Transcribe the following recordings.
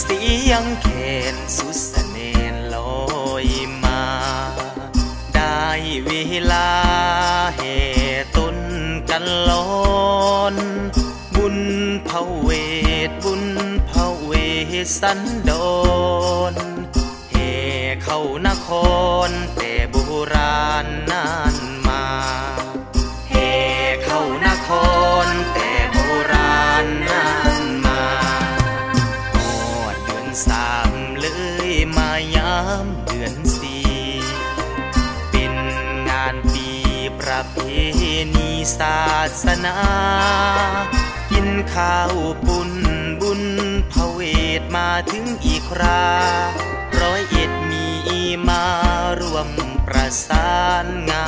เสียงแคนสุดเสน่ห์ลอยมา ได้เวลาเหตุนกันลอนบุญเผาเวทบุญเผาเวสันโดนเฮเข้านครแต่โบราณนานมาเฮเข้านคร ดือนสี่เป็นงานปีประเพณีศาสนา กินข้าวปุนบุญพระเวทมาถึงอีกครา ร้อยเอ็ดมีมาร่วมประสานงาน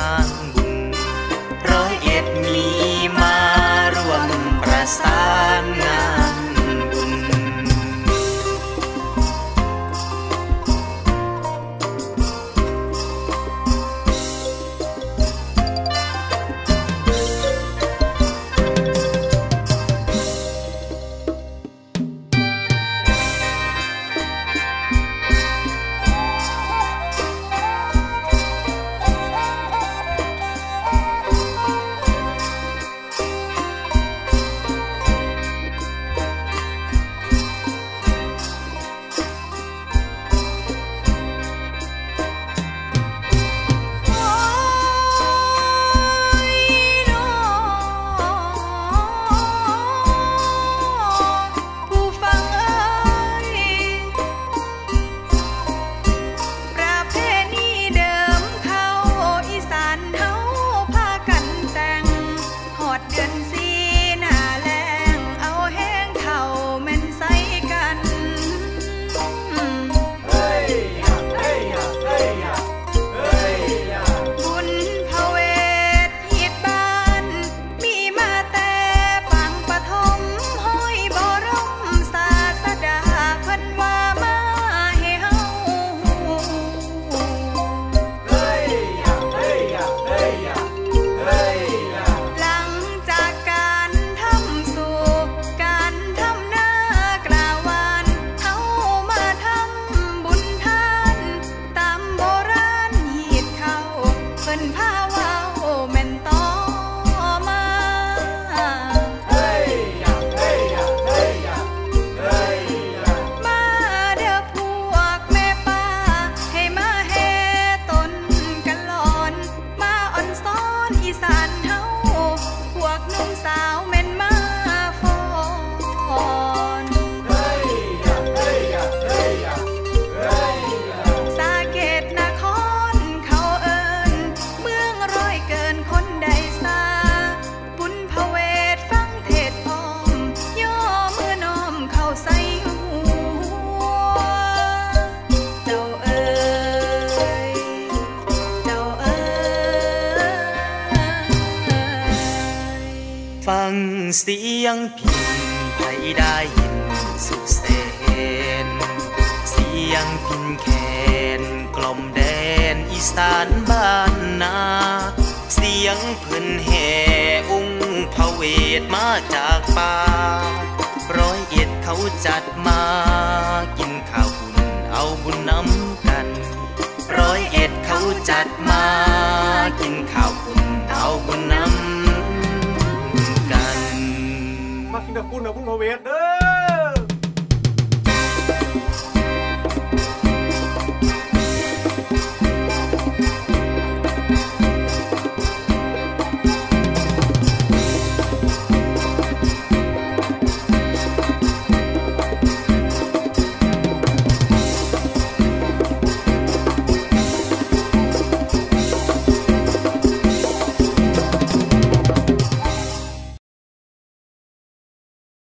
ฟังเสียงพินไผได้ยินสุขเสนเสียงพินแคนกล่อมแดนอีสานบ้านนา เสียงเพิ่นแห่องค์พระเวทมาจากป่าร้อยเอ็ดเขาจัดมา